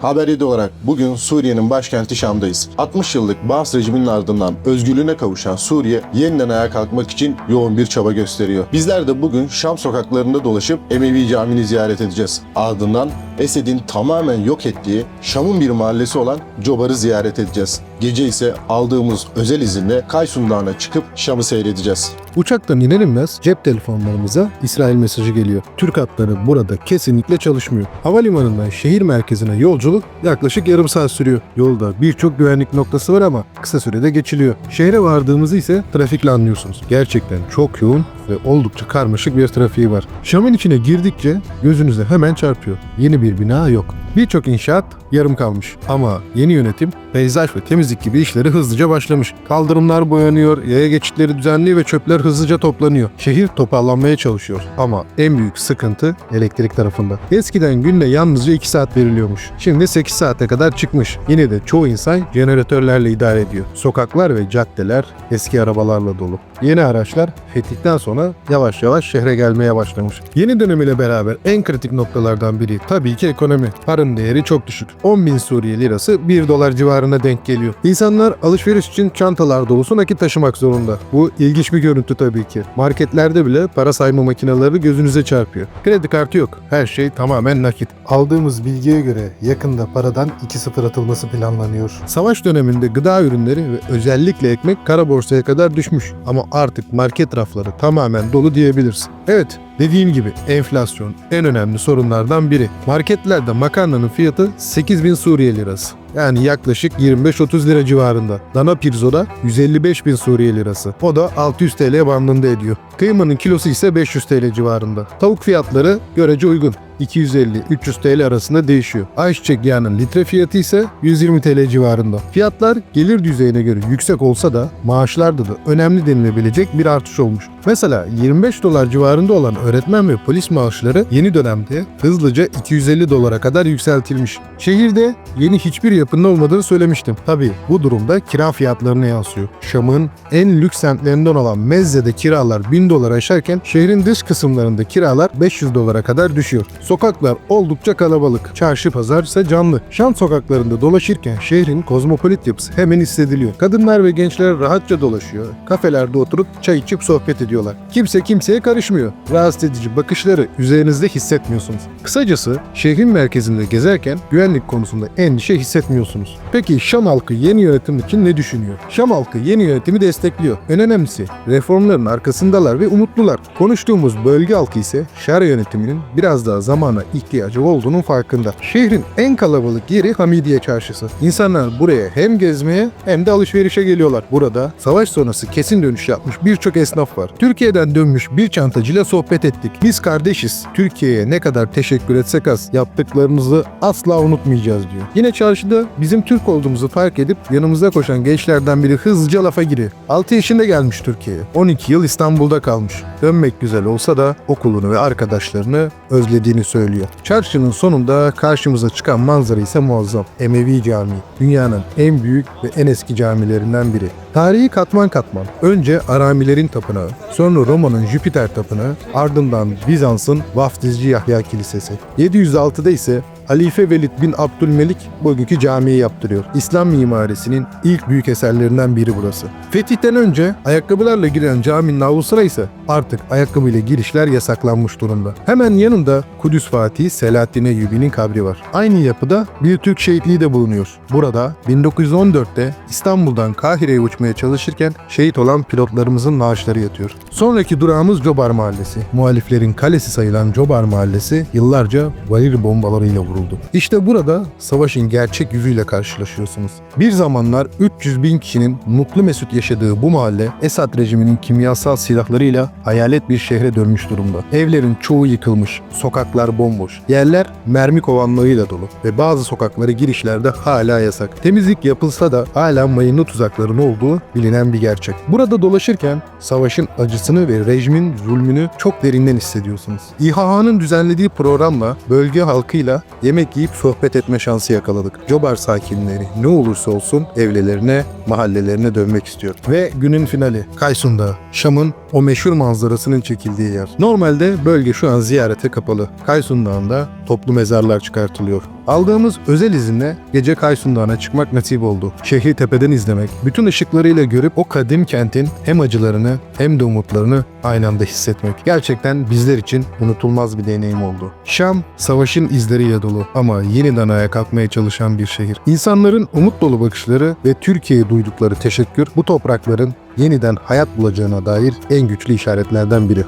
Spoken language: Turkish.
Haber 7 olarak bugün Suriye'nin başkenti Şam'dayız. 60 yıllık Baas rejiminin ardından özgürlüğüne kavuşan Suriye yeniden ayağa kalkmak için yoğun bir çaba gösteriyor. Bizler de bugün Şam sokaklarında dolaşıp Emevi Camii'ni ziyaret edeceğiz. Ardından Esed'in tamamen yok ettiği Şam'ın bir mahallesi olan Cobar'ı ziyaret edeceğiz. Gece ise aldığımız özel izinle Kaysun Dağı'na çıkıp Şam'ı seyredeceğiz. Uçaktan iner inmez cep telefonlarımıza İsrail mesajı geliyor. Türk hatları burada kesinlikle çalışmıyor. Havalimanından şehir merkezine yolculuk yaklaşık yarım saat sürüyor. Yolda birçok güvenlik noktası var ama kısa sürede geçiliyor. Şehre vardığımızı ise trafikle anlıyorsunuz. Gerçekten çok yoğun ve oldukça karmaşık bir trafiği var. Şam'ın içine girdikçe gözünüze hemen çarpıyor. Yeni bir bina yok. Birçok inşaat yarım kalmış. Ama yeni yönetim peyzaj ve temizlik gibi işleri hızlıca başlamış. Kaldırımlar boyanıyor, yaya geçitleri düzenliyor ve çöpler hızlıca toplanıyor. Şehir toparlanmaya çalışıyor. Ama en büyük sıkıntı elektrik tarafında. Eskiden günde yalnızca 2 saat veriliyormuş. Şimdi 8 saate kadar çıkmış. Yine de çoğu insan jeneratörlerle idare ediyor. Sokaklar ve caddeler eski arabalarla dolu. Yeni araçlar fetihten sonra yavaş yavaş şehre gelmeye başlamış. Yeni dönem ile beraber en kritik noktalardan biri tabii ki ekonomi. Paranın değeri çok düşük. 10 bin Suriye lirası 1 dolar civarına denk geliyor. İnsanlar alışveriş için çantalar dolusu nakit taşımak zorunda. Bu ilginç bir görüntü tabii ki. Marketlerde bile para sayma makineleri gözünüze çarpıyor. Kredi kartı yok. Her şey tamamen nakit. Aldığımız bilgiye göre yakında paradan 2-0 atılması planlanıyor. Savaş döneminde gıda ürünleri ve özellikle ekmek kara borsaya kadar düşmüş. Ama artık market rafları tamamen dolu diyebiliriz. Evet, Dediğim gibi enflasyon en önemli sorunlardan biri. Marketlerde makarnanın fiyatı 8000 Suriye lirası. Yani yaklaşık 25-30 lira civarında. Dana pirzoda 155 bin Suriye lirası. O da 600 TL bandında ediyor. Kıymanın kilosu ise 500 TL civarında. Tavuk fiyatları görece uygun. 250-300 TL arasında değişiyor. Ayçiçek yağının litre fiyatı ise 120 TL civarında. Fiyatlar gelir düzeyine göre yüksek olsa da maaşlarda da önemli denilebilecek bir artış olmuş. Mesela 25 dolar civarında olan öğretmen ve polis maaşları yeni dönemde hızlıca 250 dolara kadar yükseltilmiş. Şehirde yeni hiçbir yapının olmadığını söylemiştim. Tabii bu durumda kira fiyatlarına yansıyor. Şam'ın en lüks semtlerinden olan Mezze'de kiralar 1000 dolar aşarken şehrin dış kısımlarında kiralar 500 dolara kadar düşüyor. Sokaklar oldukça kalabalık. Çarşı pazar ise canlı. Şam sokaklarında dolaşırken şehrin kozmopolit yapısı hemen hissediliyor. Kadınlar ve gençler rahatça dolaşıyor. Kafelerde oturup çay içip sohbet ediyorlar. Kimse kimseye karışmıyor. Rahatsız edici bakışları üzerinizde hissetmiyorsunuz. Kısacası şehrin merkezinde gezerken güvenlik konusunda endişe hissetmiyorsunuz. Peki Şam halkı yeni yönetim için ne düşünüyor? Şam halkı yeni yönetimi destekliyor. En önemlisi reformların arkasındalar ve umutlular. Konuştuğumuz bölge halkı ise şehir yönetiminin biraz daha zamana ihtiyacı olduğunun farkında. Şehrin en kalabalık yeri Hamidiye Çarşısı. İnsanlar buraya hem gezmeye hem de alışverişe geliyorlar. Burada savaş sonrası kesin dönüş yapmış birçok esnaf var. Türkiye'den dönmüş bir çantacıyla sohbet ettik. Biz kardeşiz. Türkiye'ye ne kadar teşekkür etsek az yaptıklarınızı asla unutmayacağız diyor. Yine çarşıda bizim Türk olduğumuzu fark edip yanımıza koşan gençlerden biri hızlıca lafa giriyor. 6 yaşında gelmiş Türkiye'ye. 12 yıl İstanbul'da kalmış. Dönmek güzel olsa da okulunu ve arkadaşlarını özlediğini söylüyor. Çarşının sonunda karşımıza çıkan manzara ise muazzam. Emevi Camii. Dünyanın en büyük ve en eski camilerinden biri. Tarihi katman katman. Önce Aramilerin tapınağı, sonra Roma'nın Jüpiter tapınağı, ardından Bizans'ın Vaftizci Yahya Kilisesi. 706'da ise Halife Velid bin Abdülmelik bugünkü camiyi yaptırıyor. İslam mimarisinin ilk büyük eserlerinden biri burası. Fetihten önce ayakkabılarla giren caminin avlusuna ise artık ayakkabıyla girişler yasaklanmış durumda. Hemen yanında Kudüs Fatih Selahaddin Eyyubi'nin kabri var. Aynı yapıda bir Türk şehitliği de bulunuyor. Burada 1914'te İstanbul'dan Kahire'ye uçmaya çalışırken şehit olan pilotlarımızın naaşları yatıyor. Sonraki durağımız Cobar Mahallesi. Muhaliflerin kalesi sayılan Cobar Mahallesi yıllarca valir bombalarıyla vuruldu. İşte burada savaşın gerçek yüzüyle karşılaşıyorsunuz. Bir zamanlar 300 bin kişinin mutlu mesut yaşadığı bu mahalle Esad rejiminin kimyasal silahlarıyla hayalet bir şehre dönmüş durumda. Evlerin çoğu yıkılmış, sokaklar bomboş, yerler mermi kovanlarıyla dolu ve bazı sokakları girişlerde hala yasak. Temizlik yapılsa da hala mayınlı tuzakların olduğu bilinen bir gerçek. Burada dolaşırken savaşın acısını ve rejimin zulmünü çok derinden hissediyorsunuz. İHA'nın düzenlediği programla bölge halkıyla yemek yiyip sohbet etme şansı yakaladık. Cobar sakinleri ne olursa olsun evlelerine, mahallelerine dönmek istiyor. Ve günün finali Kaysun Dağı. Şam'ın o meşhur manzarasının çekildiği yer. Normalde bölge şu an ziyarete kapalı. Kaysun Dağı'nda toplu mezarlar çıkartılıyor. Aldığımız özel izinle gece Kaysun Dağı'na çıkmak nasip oldu. Şehri tepeden izlemek, bütün ışıklarıyla görüp o kadim kentin hem acılarını hem de umutlarını aynı anda hissetmek. Gerçekten bizler için unutulmaz bir deneyim oldu. Şam, savaşın izleriyle dolu ama yeniden ayağa kalkmaya çalışan bir şehir. İnsanların umut dolu bakışları ve Türkiye'ye duydukları teşekkür bu toprakların yeniden hayat bulacağına dair en güçlü işaretlerden biri.